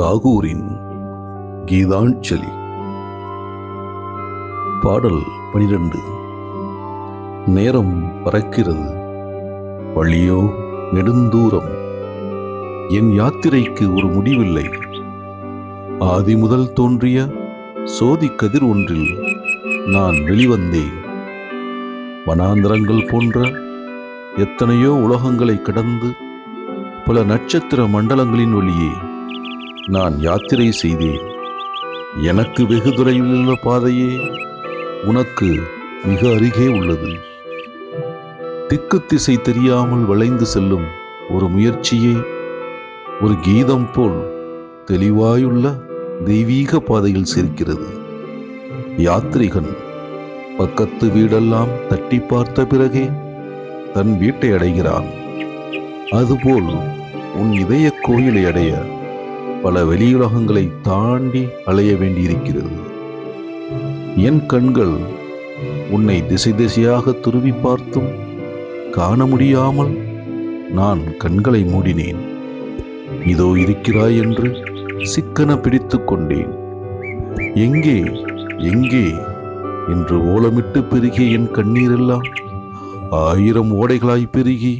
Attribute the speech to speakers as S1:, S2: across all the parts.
S1: தாகூரின் கீதாஞ்சலி. பாடல் பனிரெண்டு. நேரம் பறக்கிறது. வழியோ நெடுந்தூரம். என் யாத்திரைக்கு ஒரு முடிவில்லை. ஆதி முதல் தோன்றிய சோதி கதிர் ஒன்றில் நான் வெளிவந்தேன். வனாந்தரங்கள் போன்ற எத்தனையோ உலகங்களை கடந்து பல நட்சத்திர மண்டலங்களின் வழியே நான் யாத்திரை செய்தேன். எனக்கு வெகு தொலைவில் உள்ள பாதையே உனக்கு மிக அருகே உள்ளது. திக்கு திசை தெரியாமல் வளைந்து செல்லும் ஒரு முயற்சியே ஒரு கீதம் போல் தெளிவாயுள்ள தெய்வீக பாதையில் சேர்க்கிறது. யாத்ரிகன் பக்கத்து வீடெல்லாம் தட்டி பார்த்த பிறகே தன் வீட்டை அடைகிறான். அதுபோல் உன் இதய கோயிலை அடைய பல வெளியுலகங்களை தாண்டி அலைய வேண்டியிருக்கிறது. என் கண்கள் உன்னை திசை திசையாக துருவி பார்த்தும் காண முடியாமல் நான் கண்களை மூடினேன். இதோ இருக்கிறாய் என்று சிக்கன பிடித்து கொண்டேன். எங்கே எங்கே என்று ஓலமிட்டு பெருகிய என் கண்ணீரெல்லாம் ஆயிரம் ஓடைகளாய் பெருகி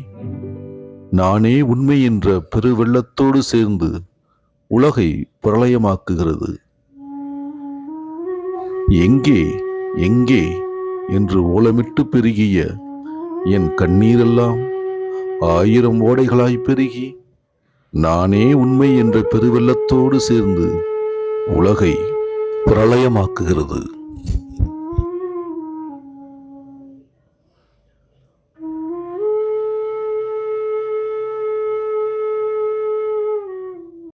S1: நானே உண்மை என்ற பெருவெள்ளத்தோடு சேர்ந்து உலகை பிரளயமாக்குகிறது. எங்கே எங்கே என்று ஓலமிட்டு பெருகிய என் கண்ணீரெல்லாம் ஆயிரம் ஓடைகளாய் பெருகி நானே உண்மை என்ற பெருவெள்ளத்தோடு சேர்ந்து உலகை பிரளயமாக்குகிறது.